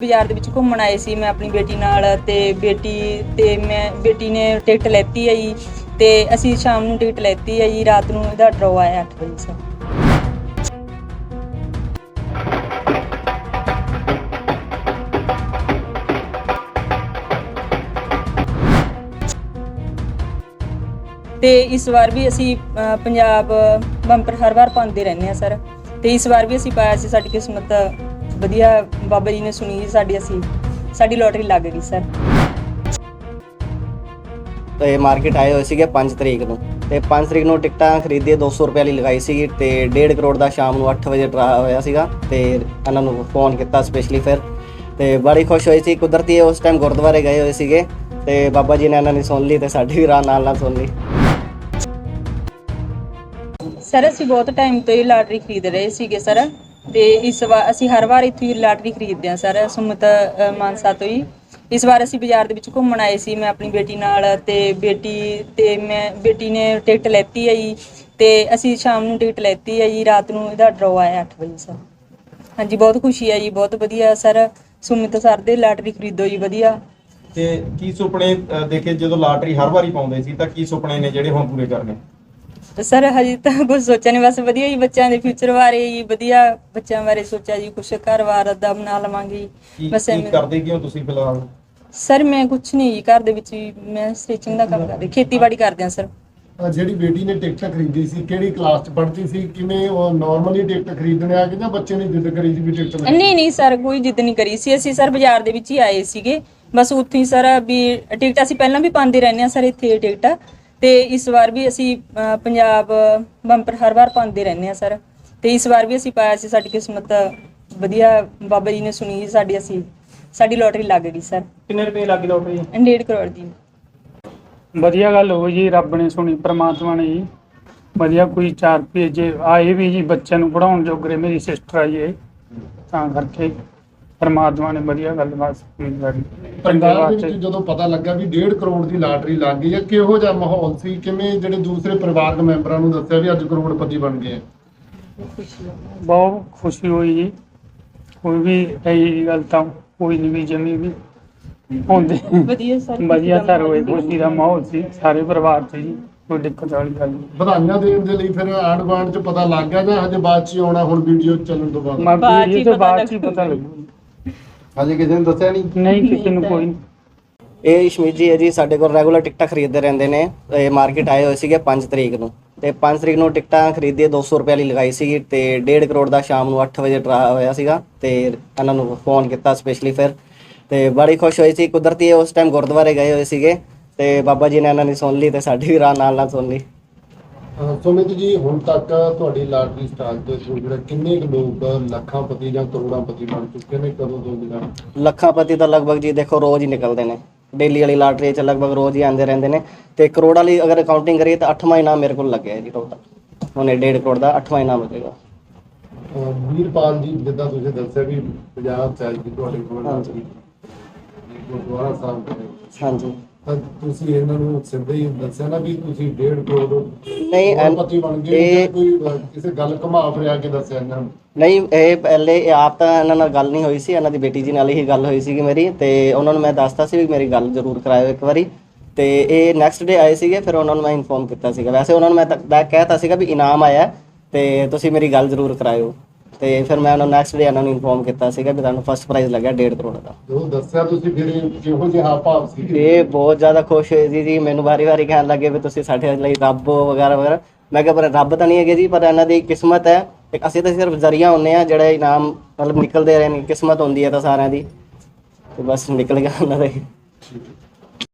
ਬਾਜ਼ਾਰ ਦੇ ਵਿੱਚ ਘੁੰਮਣ ਆਏ ਸੀ ਮੈਂ ਆਪਣੀ ਬੇਟੀ ਨਾਲ ਤੇ ਬੇਟੀ ਤੇ ਮੈਂ ਬੇਟੀ ਨੇ ਟਿਕਟ ਲੈਤੀ ਹੈ ਜੀ ਤੇ ਅਸੀਂ ਸ਼ਾਮ ਨੂੰ ਟਿਕਟ ਲੈਤੀ ਹੈ ਜੀ ਰਾਤ ਨੂੰ ਇਹਦਾ ਡਰਾਅ ਆਇਆ 8 ਵਜੇ ਸਰ। ਤੇ ਇਸ ਵਾਰ ਵੀ ਅਸੀਂ ਅ, ਪੰਜਾਬ ਬੰਪਰ ਹਰ ਵਾਰ ਪਾਉਂਦੇ ਰਹਿੰਦੇ ਹਾਂ ਸਰ। ਤੇ ਇਸ ਵਾਰ ਵੀ ਅਸੀਂ ਪਾਇਆ ਸੀ ਸਾਡੀ ਕਿਸਮਤ ਵਧੀਆ ਬਾਬਾ ਜੀ ਨੇ ਸੁਣੀ ਜੀ ਸਾਡੀ ਅਸੀਂ ਸਾਡੀ ਲੋਟਰੀ ਲੱਗ ਗਈ ਸਰ ਤੇ ਮਾਰਕੀਟ ਆਏ ਹੋਏ ਸੀਗੇ 5 ਤਰੀਕ ਨੂੰ। ਤੇ 5 ਤਰੀਕ ਨੂੰ ਟਿਕਟਾਂ ਖਰੀਦੀ 200 ਰੁਪਏ ਵਾਲੀ ਲਗਾਈ ਸੀਗੀ ਤੇ 1.5 ਕਰੋੜ ਦਾ ਸ਼ਾਮ ਨੂੰ 8 ਵਜੇ ਡਰਾ ਹੋਇਆ ਸੀਗਾ ਤੇ ਇਹਨਾਂ ਨੂੰ ਫੋਨ ਕੀਤਾ ਸਪੈਸ਼ਲੀ ਫਿਰ। ਤੇ ਬੜੀ ਖੁਸ਼ ਹੋਈ ਸੀ ਕੁਦਰਤੀ ਉਸ ਟਾਈਮ ਗੁਰਦੁਆਰੇ ਗਏ ਹੋਏ ਸੀਗੇ ਤੇ ਬਾਬਾ ਜੀ ਨੇ ਇਹਨਾਂ ਦੀ ਸੁਣ ਲਈ ਤੇ ਸਾਡੀ ਵੀ ਰਾਹ ਨਾਲ ਨਾਲ ਸੁਣ ਲਈ। ਸਰ ਅਸੀਂ ਬਹੁਤ ਟਾਈਮ ਤੋਂ ਇਹ ਲਾਟਰੀ ਖਰੀਦ ਰਹੇ ਸੀਗੇ ਸਰ ਤੇ ਇਸ ਵਾਰ ਅਸੀਂ ਹਰ ਵਾਰ ਇੱਥੇ ਹੀ ਲਾਟਰੀ ਖਰੀਦਦੇ ਹਾਂ ਸਰ। ਸੁਮਿਤ ਅ, ਮਾਨਸਾ ਤੋਂ ਹੀ। ਇਸ ਵਾਰ ਅਸੀਂ ਬਾਜ਼ਾਰ ਦੇ ਵਿੱਚ ਘੁੰਮਣ ਆਏ ਸੀ ਮੈਂ ਆਪਣੀ ਬੇਟੀ ਨਾਲ ਤੇ ਬੇਟੀ ਤੇ ਮੈਂ ਬੇਟੀ ਨੇ ਟਿਕਟ ਲੈਤੀ ਹੈ ਜੀ ਤੇ ਅਸੀਂ ਸ਼ਾਮ ਨੂੰ ਟਿਕਟ ਲੈਤੀ ਹੈ ਜੀ ਰਾਤ ਨੂੰ ਇਹਦਾ ਡਰਾਅ ਆਇਆ 8 ਵਜੇ ਸਰ। ਹਾਂਜੀ ਬਹੁਤ ਖੁਸ਼ੀ ਹੈ ਜੀ ਬਹੁਤ ਵਧੀਆ ਸਰ। ਸੁਮਿਤ ਸਰ ਦੇ ਲਾਟਰੀ ਖਰੀਦੋ ਜੀ ਵਧੀਆ। ਤੇ ਕੀ ਸੁਪਨੇ ਅਹ, ਦੇਖੇ ਜਦੋਂ ਲਾਟਰੀ ਹਰ ਵਾਰੀ ਪਾਉਂਦੇ ਸੀ ਤਾਂ ਕੀ ਸੁਪਨੇ ਨੇ ਜਿਹੜੇ ਹੁਣ ਪੂਰੇ ਕਰਨੇ? ਤੇ ਸਰ ਹਜੇ ਤਾਂ ਕੁਝ ਸੋਚਿਆ ਨਹੀਂ ਬਸ ਵਧੀਆ ਹੀ ਬੱਚਿਆਂ ਦੇ ਫਿਊਚਰ ਬਾਰੇ ਜੀ ਵਧੀਆ ਬੱਚਿਆਂ ਬਾਰੇ ਸੋਚਿਆ ਜੀ ਕੁਛ ਘਰ-ਬਾਰ ਦਾ ਬਣਾ ਲਵਾਂਗੇ। ਕੀ ਬਸ ਕੀ ਐਵੇਂ। ਕਰਦੇ ਕਿਉਂ ਤੁਸੀਂ ਫਿਲਹਾਲ? ਸਰ ਮੈਂ ਕੁਛ ਨਹੀਂ ਜੀ ਘਰ ਦੇ ਵਿੱਚ ਹੀ ਮੈਂ ਸਟਿਚਿੰਗ ਦਾ ਕੰਮ ਕਰਦੀ ਖੇਤੀਬਾੜੀ ਕਰਦੇ ਹਾਂ ਸਰ। ਅਹ ਜਿਹੜੀ ਬੇਟੀ ਨੇ ਟਿਕਟ ਖਰੀਦੀ ਸੀ ਕਿਹੜੀ ਕਲਾਸ ਚ ਪੜ੍ਹਦੀ ਸੀ ਕਿਵੇਂ ਉਹ ਨਾਰਮਲੀ ਟਿਕਟ ਖਰੀਦਣ ਆ ਕੇ ਜਾਂ ਬੱਚੇ ਨੇ ਜਿੱਦ ਕਰੀ ਸੀ ਵੀ ਟਿਕਟ ਲੈ ਨਹੀਂ ਨਹੀਂ ਸਰ ਕੋਈ ਜਿੱਦ ਨਹੀਂ ਕਰੀ ਸੀ। ਅਸੀਂ ਸਰ ਬਾਜ਼ਾਰ ਦੇ ਵਿੱਚ ਹੀ ਆਏ ਸੀਗੇ। ਬਸ ਉੱਥੇ ਹੀ ਸਰ ਵੀ ਟਿਕਟ ਅਸੀਂ ਪਹਿਲਾਂ ਵੀ ਪਾਉਂਦੇ ਰਹਿੰਦੇ ਹਾਂ ਸਰ ਇੱਥੇ ਟਿਕਟ। ਤੇ ਇਸ ਵਾਰ ਵੀ ਅਸੀਂ ਅ, ਪੰਜਾਬ ਬੰਪਰ ਹਰ ਵਾਰ ਪਾਉਂਦੇ ਰਹਿੰਦੇ ਹਾਂ ਸਰ। ਤੇ ਇਸ ਵਾਰ ਵੀ ਅਸੀਂ ਪਾਇਆ ਸੀ ਸਾਡੀ ਕਿਸਮਤ ਵਧੀਆ ਬਾਬਾ ਜੀ ਨੇ ਸੁਣੀ ਸਾਡੀ ਅਸੀਂ ਸਾਡੀ ਲੋਟਰੀ ਲੱਗ ਗਈ ਸਰ। ਕਿੰਨੇ ਰੁਪਏ ਲੱਗ ਲੋਟਰੀ? 1.5 ਕਰੋੜ ਦੀ। ਵਧੀਆ ਗੱਲ ਹੋਈ ਜੀ ਰੱਬ ਨੇ ਸੁਣੀ ਪ੍ਰਮਾਤਮਾ ਨੇ ਜੀ। ਵਧੀਆ ਕੋਈ ਚਾਰ ਭੇਜੇ ਆਏ ਵੀ ਜੀ ਬੱਚਿਆਂ ਨੂੰ ਪੜਾਉਣ ਜੋਗਰੇ ਮੇਰੀ ਸਿਸਟਰ ਆਈ ਹੈ ਤਾਂ ਕਰਕੇ। ਪ੍ਰਮਾਤਮਾ ਨੇ ਵਧੀਆ ਗੱਲ ਬਾਤ ਸੁਣੀ ਸਾਡੀ। ਚੰਗੇ ਪੰਜਾਬ ਦੇ ਵਾਸਤੇ ਵਿੱਚ ਜਦੋਂ ਪਤਾ ਲੱਗਾ ਵੀ 1.5 ਕਰੋੜ ਦੀ ਲਾਟਰੀ ਲੱਗ ਗਈ ਹੈ ਕਿਹੋ ਜਿਹਾ ਮਾਹੌਲ ਸੀ? ਕਿਵੇਂ ਜਿਹੜੇ ਦੂਸਰੇ ਪਰਿਵਾਰਕ ਮੈਂਬਰਾਂ ਨੂੰ ਦੱਸਿਆ ਵੀ ਅੱਜ ਕਰੋੜਪਤੀ ਬਣ ਗਏ ਆ? ਬਹੁਤ ਖੁਸ਼ੀ ਹੋਈ ਜੀ। ਕੋਈ ਵੀ ਇਹੀ ਗੱਲ ਤਾਂ ਕੋਈ ਨਹੀਂ ਵੀ ਜਮੀ ਵੀ ਹੁੰਦੇ। ਵਧੀਆ ਸਰ ਵਧੀਆ ਸਰ ਹੋਏ ਖੁਸ਼ੀ ਦਾ ਮਾਹੌਲ ਸੀ ਸਾਰੇ ਪਰਿਵਾਰ 'ਚ ਜੀ ਕੋਈ ਦਿੱਕਤ ਵਾਲੀ ਗੱਲ ਨਹੀਂ ਵਧਾਈਆਂ ਦੇਣ ਦੇ ਲਈ ਫਿਰ ਆਂਢ ਗੁਆਂਢ ਚ ਪਤਾ ਲੱਗ ਗਿਆ ਜਾਂ ਹਜੇ ਬਾਅਦ ਚ ਆਉਣਾ ਹੁਣ ਵੀਡੀਓ ਚੱਲਣ ਤੋਂ ਬਾਅਦ? ਮੈਂ ਬਾਅਦ 'ਚ ਵੀਡੀਓ ਤੋਂ ਬਾਅਦ। ਪਤਾ ਲੱਗੂ ਹਜੇ ਕਿਸੇ ਨੇ ਦੱਸਿਆ ਨਹੀਂ? ਨਹੀਂ ਕਿਸੇ ਨੂੰ ਕੋਈ ਇਹ ਇਸ਼ਮੀਤ ਜੀ ਹੈ ਜੀ ਸਾਡੇ ਕੋਲ ਰੈਗੂਲਰ ਟਿਕਟਾਂ ਖਰੀਦਦੇ ਰਹਿੰਦੇ ਨੇ। ਇਹ ਮਾਰਕੀਟ ਆਏ ਹੋਏ ਸੀਗੇ 5 ਤਰੀਕ ਨੂੰ। ਤੇ 5 ਤਰੀਕ ਨੂੰ ਟਿਕਟਾਂ ਖਰੀਦੀ 200 ਰੁਪਏ ਵਾਲੀ ਲਗਾਈ ਸੀਗੀ ਤੇ 1.5 ਕਰੋੜ ਦਾ ਸ਼ਾਮ ਨੂੰ 8 ਵਜੇ ਡਰਾ ਹੋਇਆ ਸੀਗਾ ਤੇ ਇਹਨਾਂ ਨੂੰ ਫੋਨ ਕੀਤਾ ਸਪੈਸ਼ਲੀ ਫਿਰ। ਤੇ ਬੜੀ ਖੁਸ਼ ਹੋਈ ਸੀ ਕੁਦਰਤੀ ਉਸ ਟਾਈਮ ਗੁਰਦੁਆਰੇ ਗਏ ਹੋਏ ਸੀਗੇ ਤੇ ਬਾਬਾ ਜੀ ਨੇ ਇਹਨਾਂ ਦੀ ਸੁਣ ਲਈ ਤੇ ਸਾਡੀ ਵੀ ਰਾਹ ਨਾਲ ਨਾਲ ਸੁਣ ਲਈ। ਸੁਮਿਤ ਜੀ ਹੁਣ ਤੱਕ ਤੁਹਾਡੀ ਲਾਟਰੀ ਸਟਾਕ ਦੇ ਥਰੂ ਜਿਹੜਾ ਕਿੰਨੇ ਕੁ ਲੋਕ ਲੱਖਾਂ ਪਤੀ ਜਾਂ ਕਰੋੜਾਂ ਪਤੀ ਬਣ ਚੁੱਕੇ ਨੇ ਕਦੋਂ ਤੋਂ ਜਿਹੜਾ? ਲੱਖਾਂ ਪਤੀ ਤਾਂ ਲਗਭਗ ਜੀ ਦੇਖੋ ਰੋਜ਼ ਹੀ ਨਿਕਲਦੇ ਨੇ। ਡੇਲੀ ਵਾਲੀ ਲਾਟਰੀ ਚ ਲਗਭਗ ਰੋਜ਼ ਹੀ ਆਉਂਦੇ ਰਹਿੰਦੇ ਨੇ। ਤੇ ਕਰੋੜਾਂ ਵਾਲੀ ਅਗਰ ਕਾਊਂਟਿੰਗ ਕਰੀਏ ਤਾਂ 8ਵਾਂ ਇਨਾਮ ਮੇਰੇ ਕੋਲ ਲੱਗਿਆ ਹੈ ਜੀ ਟੋਟਲ ਹੁਣੇ 1.5 ਕਰੋੜ ਦਾ 8ਵਾਂ ਇਨਾਮ ਲੱਗੇਗਾ। ਵੀਰਪਾਲ ਜੀ ਜਿੱਦਾਂ ਤੁਸੀਂ ਦੱਸਿਆ ਵੀ ਪੰਜਾਬ ਚ ਆਈ ਤੁਹਾਡੇ ਕੋਲ ਹਾਂਜੀ। ਗੁਰਦੁਆਰਾ ਸਾਹਿਬ ਦੇ। ਹਾਂਜੀ। ਤਾਂ ਤੁਸੀਂ ਇਹਨਾਂ ਨੂੰ ਸਿੱਧੇ ਹੀ ਦੱਸਿਆ ਨਾ ਵੀ ਤੁਸੀਂ 1.5 ਕਰੋੜ ਨਹੀਂ, ਐਨ- ਪਤੀ ਬਣ ਗਏ ਇਹ- ਜਾਂ ਕੋਈ ਅਹ, ਕਿਸੇ ਗੱਲ ਘੁਮਾ ਫਿਰਿਆ ਕੇ ਦੱਸਿਆ ਇਹਨਾਂ ਨੂੰ? ਨਹੀਂ ਇਹ ਪਹਿਲੇ ਇਹ ਆਪ ਤਾਂ ਇਹਨਾਂ ਨਾਲ ਗੱਲ ਨਹੀਂ ਹੋਈ ਸੀ ਇਹਨਾਂ ਦੀ ਬੇਟੀ ਜੀ ਨਾਲ ਹੀ ਗੱਲ ਹੋਈ ਸੀਗੀ ਮੇਰੀ ਤੇ ਉਹਨਾਂ ਨੂੰ ਮੈਂ ਦੱਸਤਾ ਸੀ ਵੀ ਮੇਰੀ ਗੱਲ ਜ਼ਰੂਰ ਕਰਾਇਓ ਇੱਕ ਵਾਰੀ। ਤੇ ਇਹ ਨੈਕਸਟ ਡੇ ਆਏ ਸੀਗੇ ਫਿਰ ਉਹਨਾਂ ਨੂੰ ਮੈਂ ਇਨਫੋਰਮ ਕੀਤਾ ਸੀਗਾ। ਵੈਸੇ ਉਹਨਾਂ ਨੂੰ ਮੈਂ ਤਾਂ ਕਹਿਤਾ ਸੀਗਾ ਵੀ ਇਨਾਮ ਆਇਆ ਹੈ ਤੇ ਤੁਸੀਂ ਮੇਰੀ ਗੱਲ ਜ਼ਰੂਰ ਕਰਾਇਓ। ਤੇ ਫਿਰ ਮੈਂ ਉਹਨਾਂ ਨੈਕਸਟ ਡੇ ਇਹਨਾਂ ਨੂੰ ਇਨਫੋਰਮ ਕੀਤਾ ਸੀਗਾ ਵੀ ਤੁਹਾਨੂੰ ਫਸਟ ਪ੍ਰਾਈਜ਼ ਲੱਗਿਆ 1.5 ਕਰੋੜ ਦਾ। ਜਦੋਂ ਦੱਸਿਆ ਤੁਸੀਂ ਫਿਰ ਕਿਹੋ ਜਿਹਾ ਭਾਵ ਸੀ? ਇਹ ਬਹੁਤ ਜ਼ਿਆਦਾ ਖੁਸ਼ ਹੋਏ ਸੀ ਜੀ ਮੈਨੂੰ ਵਾਰੀ-ਵਾਰੀ ਕਹਿਣ ਲੱਗੇ ਵੀ ਤੁਸੀਂ ਸਾਡੇ ਲਈ ਰੱਬ ਹੋ ਵਗੈਰਾ ਵਗੈਰਾ। ਮੈਂ ਕਿਹਾ ਪਰ ਰੱਬ ਤਾਂ ਨਹੀਂ ਹੈਗੇ ਜੀ ਪਰ ਇਹਨਾਂ ਦੀ ਕਿਸਮਤ ਹੈ। ਇੱਕ ਅਸੀਂ ਤਾਂ ਸਿਰਫ ਜ਼ਰੀਆ ਹੁੰਨੇ ਆ ਜਿਹੜਾ ਇਨਾਮ ਮਤਲਬ ਨਿਕਲਦੇ ਰਹੇ ਨੇ ਕਿਸਮਤ ਹੁੰਦੀ ਹੈ ਤਾਂ ਸਾਰਿਆਂ ਦੀ। ਤੇ ਬਸ ਨਿਕਲ ਗਿਆ ਉਹਨਾਂ ਦਾ ਹੈ।